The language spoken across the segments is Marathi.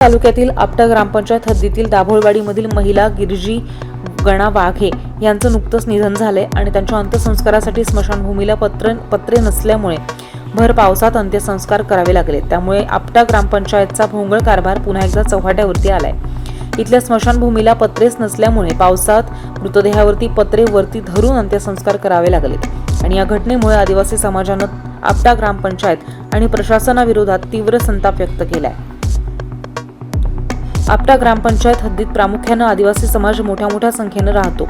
तालुक्यातील आपटा ग्रामपंचायत हद्दीतील दाभोळवाडीमधील महिला गिरजी गणा वाघे यांचं नुकतंच निधन झालंय आणि त्यांच्या अंत्यसंस्कारासाठी स्मशानभूमीला पत्र पत्रे नसल्यामुळे भर पावसात अंत्यसंस्कार करावे लागले. त्यामुळे आपटा ग्रामपंचायतचा भोंगळ कारभार पुन्हा एकदा चव्हाट्यावरती आलाय. इथल्या स्मशानभूमीला पत्रेच नसल्यामुळे पावसात मृतदेहावरती पत्रे वरती धरून अंत्यसंस्कार करावे लागलेत आणि या घटनेमुळे आदिवासी समाजानं आपटा ग्रामपंचायत आणि प्रशासनाविरोधात तीव्र संताप व्यक्त केलाय. आपटा ग्रामपंचायत हद्दीत प्रामुख्यानं आदिवासी समाज मोठ्या मोठ्या संख्येनं राहतो.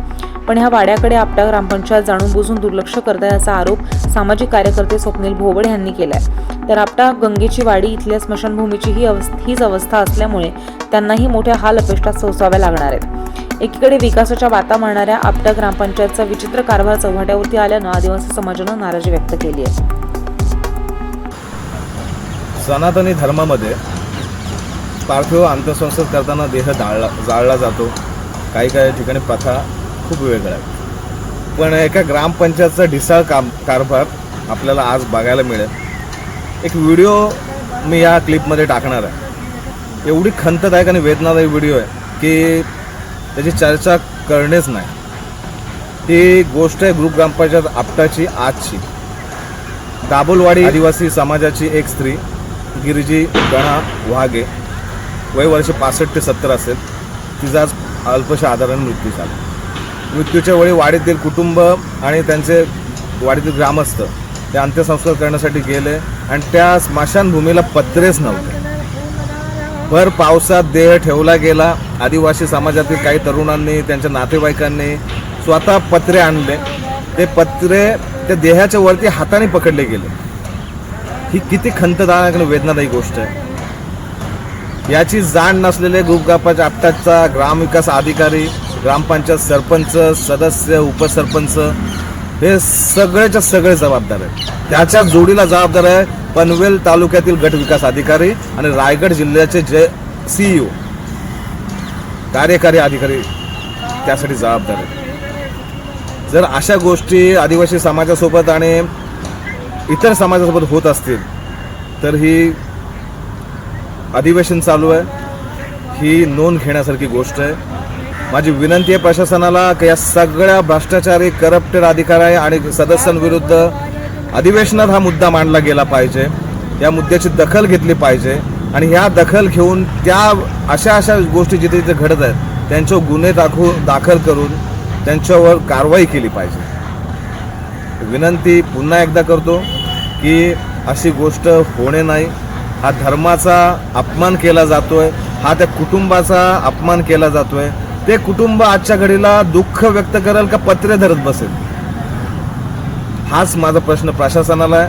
पण ह्या वाड्याकडे आपटा ग्रामपंचायत जाणून बुजून दुर्लक्ष करत आहे असा आरोप सामाजिक कार्यकर्ते स्वप्नील भोबड यांनी केलाय. तर आपटा गंगेची वाडी इथल्या स्मशानभूमीची ही अवस्थ हीच अवस्था असल्यामुळे त्यांनाही मोठ्या हाल अपेष्टा सोसाव्या लागणार आहेत. एकीकडे विकासाच्या वाता मारणाऱ्या आपटा ग्रामपंचायतचा विचित्र कारभार चव्हाट्यावरती आल्यानं आदिवासी समाजानं नाराजी व्यक्त केली आहे. सनातनी धर्मामध्ये पार्थिव अंत्यसंस्कार करताना देह जाळला जाळला जातो. काही काही ठिकाणी प्रथा खूप वेगळ्या आहेत. पण एका ग्रामपंचायतचा ढिसाळ काम कारभार आपल्याला आज बघायला मिळेल. एक व्हिडिओ मी या क्लिपमध्ये टाकणार आहे. एवढी खंतदायक आणि वेदनादायी व्हिडिओ आहे की त्याची चर्चा करणेच नाही. ही गोष्ट आहे ग्रुप ग्रामपंचायत आपटाची आजची. दाबोलवाडी आदिवासी समाजाची एक स्त्री गिरिजी गणा वाघे वय वर्ष पासष्ट ते सत्तर असेल तिचा आज अल्पशा आधाराने मृत्यू झाला. मृत्यूच्या वेळी वाडीतील कुटुंब आणि त्यांचे वाडीतील ग्रामस्थ ते अंत्यसंस्कार करण्यासाठी गेले आणि त्या स्मशानभूमीला पत्रेच नव्हते. भर पावसात देह ठेवला गेला. आदिवासी समाजातील काही तरुणांनी त्यांच्या नातेवाईकांनी स्वतः पत्रे आणले. ते पत्रे त्या देहाच्या वरती हाताने पकडले गेले. ही किती खंतदायक आणि वेदनादायी गोष्ट आहे. याची जाण नसलेले ग्रुप ग्रामपंचायत आपटाचा ग्रामविकास अधिकारी ग्रामपंचायत सरपंच सदस्य उपसरपंच हे सगळेच्या सगळे जबाबदार आहेत. त्याच्या जोडीला जबाबदार आहे पनवेल तालुक्यातील गट विकास अधिकारी आणि रायगड जिल्ह्याचे जे सीईओ कार्यकारी अधिकारी त्यासाठी जबाबदार आहेत. जर अशा गोष्टी आदिवासी समाजासोबत आणि इतर समाजासोबत होत असतील तर ही अधिवेशन चालू आहे. ही नोंद घेण्यासारखी गोष्ट आहे. माझी विनंती आहे प्रशासनाला की या सगळ्या भ्रष्टाचारी करप्टेड अधिकारी आणि सदस्यांविरुद्ध अधिवेशनात हा मुद्दा मांडला गेला पाहिजे. या मुद्द्याची दखल घेतली पाहिजे आणि ह्या दखल घेऊन त्या अशा अशा गोष्टी जिथे जिथे घडत आहेत त्यांच्यावर गुन्हे दाखवू दाखल करून त्यांच्यावर कारवाई केली पाहिजे. विनंती पुन्हा एकदा करतो की अशी गोष्ट होणे नाही. हा धर्माचा अपमान केला जातोय हा त्या कुटुंबाचा अपमान केला जातोय. ते कुटुंब आजच्या घडीला दुःख व्यक्त करेल का पत्रे धरत बसेल? हाच माझा प्रश्न प्रशासनाला आहे.